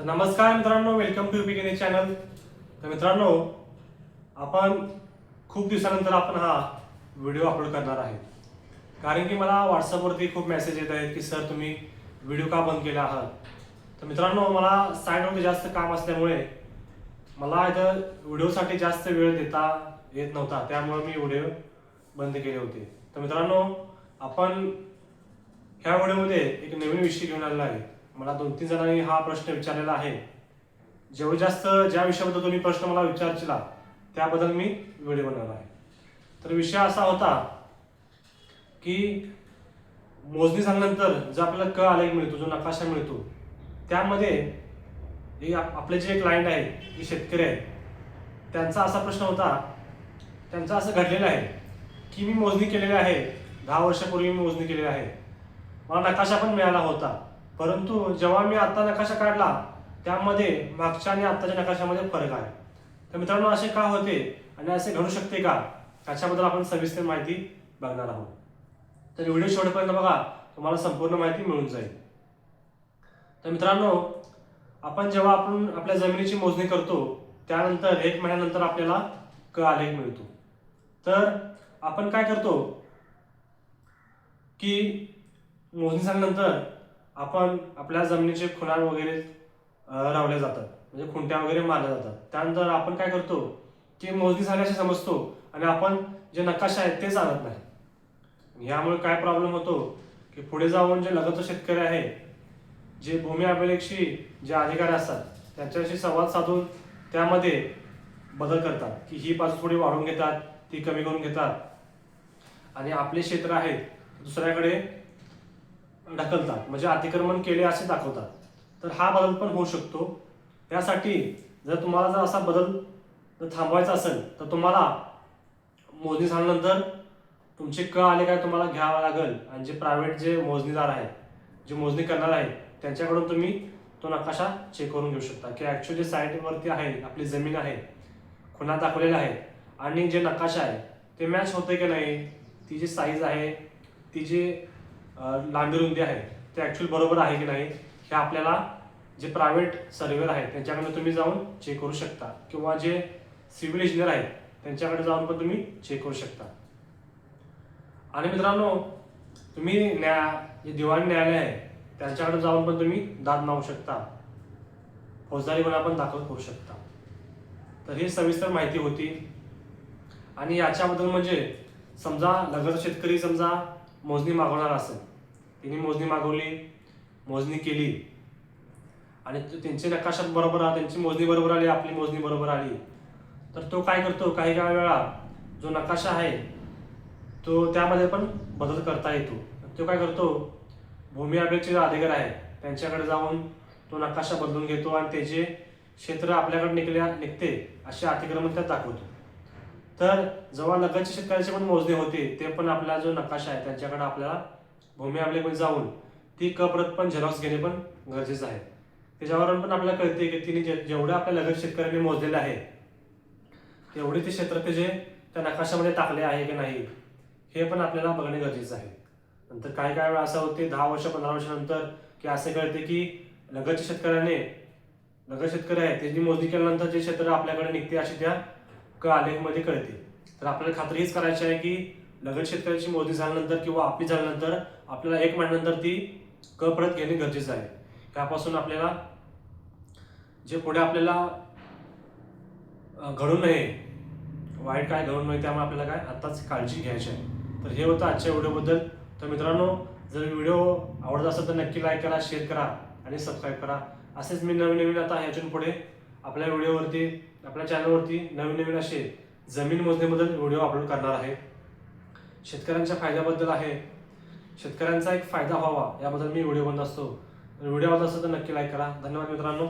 तर नमस्कार मित्रांनो वेलकम टू बिगिने चॅनल तर मित्रांनो आपण खूप दिवसानंतर आपण हा व्हिडिओ अपलोड करणार आहे कारण की मला व्हॉट्सअपवरती खूप मेसेज येत आहेत की सर तुम्ही व्हिडिओ का बंद केला आहात? तर मित्रांनो मला साईडवरती जास्त काम असल्यामुळे मला इथं व्हिडिओसाठी जास्त वेळ देता येत नव्हता. त्यामुळे मी व्हिडिओ बंद केले होते. तर मित्रांनो आपण ह्या व्हिडिओमध्ये एक नवीन विषय घेऊन आलेला आहे. मला दोन तीन जणांनी हा प्रश्न विचारलेला आहे. जेवढे जास्त ज्या विषयाबद्दल तुम्ही प्रश्न मला विचारचिला त्याबद्दल मी व्हिडिओ बनवला आहे. तर विषय असा होता की मोजणी झाल्यानंतर जो आपल्याला क आलेख मिळतो जो नकाशा मिळतो त्यामध्ये हे आपले जे क्लायंट आहेत जे शेतकरी आहेत त्यांचा असा प्रश्न होता त्यांचं असं घडलेलं आहे की मी मोजणी केलेली आहे दहा वर्षापूर्वी मी मोजणी केलेली आहे. मला नकाशा पण मिळाला होता. परंतु जेव्हा मी आता नकाशा काढला त्यामध्ये मागच्या आणि आत्ताच्या नकाशामध्ये फरक आहे. तर मित्रांनो असे का होते आणि असे घडू शकते का त्याच्याबद्दल आपण सविस्तर माहिती बघणार आहोत. तर व्हिडिओ शेवटपर्यंत बघा तुम्हाला संपूर्ण माहिती मिळून जाईल. तर मित्रांनो आपण जेव्हा आपण आपल्या जमिनीची मोजणी करतो त्यानंतर एक महिन्यानंतर आपल्याला क आलेख मिळतो. तर आपण काय करतो की मोजणी झाल्यानंतर आपण आपल्या जमिनीचे खुणा वगैरे रावले जातात. म्हणजे खुंट्या वगैरे मारल्या जातात. त्यानंतर आपण काय करतो की मोजणी झाल्याचे समजतो आणि आपण जे नकाशा आहेत तेच आणत नाही. ह्यामुळे काय प्रॉब्लेम होतो की पुढे जाऊन जे लगत शेतकरी आहे जे भूमी अभिलेखशी जे अधिकारी असतात त्यांच्याशी संवाद साधून त्यामध्ये बदल करतात. की ही बाजू थोडी वाढवून घेतात ती कमी करून घेतात. आणि आपले क्षेत्र आहेत दुसऱ्याकडे ढकलतात म्हणजे अतिक्रमण केले असे दाखवतात. तर हा बदल पण होऊ शकतो. त्यासाठी जर तुम्हाला जर असा बदल जर थांबवायचा असेल तर तुम्हाला मोजणी झाल्यानंतर तुमचे क आले काय तुम्हाला घ्यावं लागेल. आणि जे प्रायव्हेट जे मोजणीदार आहेत जे मोजणी करणार आहेत त्यांच्याकडून तुम्ही तो नकाशा चेक करून घेऊ शकता. की ॲक्च्युअली साईटवरती आहे आपली जमीन आहे खुणा दाखवलेल्या आहे आणि जे नकाशा आहे ते मॅच होते की नाही? ती जी साईज आहे ती जी लांबी रुंदी आहे. ते ॲक्च्युअली बरोबर आहे की नाही हे आपल्याला जे प्रायव्हेट सर्वेअर आहेत त्यांच्याकडे तुम्ही जाऊन चेक करू शकता. किंवा जे सिव्हिल इंजिनियर आहेत त्यांच्याकडे जाऊन पण तुम्ही चेक करू शकता. आणि मित्रांनो तुम्ही न्या जे दिवाणी न्यायालय आहे त्यांच्याकडे जाऊन पण तुम्ही दाद मागू शकता. फौजदारी गुन्हा पण दाखल करू शकता. तर ही सविस्तर माहिती होती. आणि याच्याबद्दल म्हणजे समजा लगत शेतकरी समजा मोजणी मागवणार असेल तिने मोजणी मागवली मोजणी केली. आणि त्यांचे नकाशात बरोबर त्यांची मोजणी बरोबर आली आपली मोजणी बरोबर आली. तर तो काय करतो? काही काही वेळा जो नकाशा आहे तो त्यामध्ये पण बदल करता येतो. तो काय करतो? भूमी अभिलेखचे जे अधिकार आहे त्यांच्याकडे जाऊन तो नकाशा बदलून घेतो आणि त्याचे क्षेत्र आपल्याकडे निघल्या निघते असे अतिक्रमण त्यात दाखवतो. तर जेव्हा लगतच्या शेतकऱ्याची पण मोजणी होते ते पण आपला जो नकाशा आहे त्यांच्याकडे आपल्याला भूमी अभिलेखमध्ये जाऊन ती क प्रत पण झेरॉक्स घेणे पण गरजेचं आहे. त्याच्यावरून पण आपल्याला कळते की तिने जे- जेवढं आपल्या लगत शेतकऱ्यांनी मोजलेलं आहे तेवढे ते क्षेत्र ते जे त्या नकाशामध्ये टाकले आहे की नाही हे पण आपल्याला बघणे गरजेचं आहे. नंतर काही काही वेळा असं होते दहा वर्ष पंधरा वर्षानंतर की असे कळते की लगतच्या शेतकऱ्याने लगत शेतकरी आहे त्यांनी मोजणी केल्यानंतर जे क्षेत्र आपल्याकडे निघते अशी त्या क आलेखमध्ये कळते. तर आपल्याला खात्री हीच करायची आहे की लगत शेतकऱ्याची मोदी झाल्यानंतर किंवा आपली झाल्यानंतर आपल्याला एक महिन्यानंतर ती क परत घेणे गरजेचं आहे. त्यापासून आपल्याला जे पुढे आपल्याला घडू नये वाईट काय घडू नये त्यामुळे आपल्याला काय आत्ताच काळजी घ्यायची आहे. तर हे होतं आजच्या व्हिडिओबद्दल. तर मित्रांनो जर व्हिडिओ आवडत असेल तर नक्की लाईक करा शेअर करा आणि सबस्क्राईब करा. असेच मी नवीन नवीन आता ह्याच्यातून पुढे आपल्या व्हिडिओवरती आपल्या चॅनलवरती नवीन नवीन असे जमीन मोजण्याबद्दल व्हिडिओ अपलोड करणार आहे. शेतकऱ्यांच्या फायद्याबद्दल आहे. शेतकऱ्यांचा एक फायदा व्हावा याबद्दल मी व्हिडिओ बनत असतो. व्हिडिओ आवडला असेल तर नक्की लाईक करा. धन्यवाद मित्रांनो.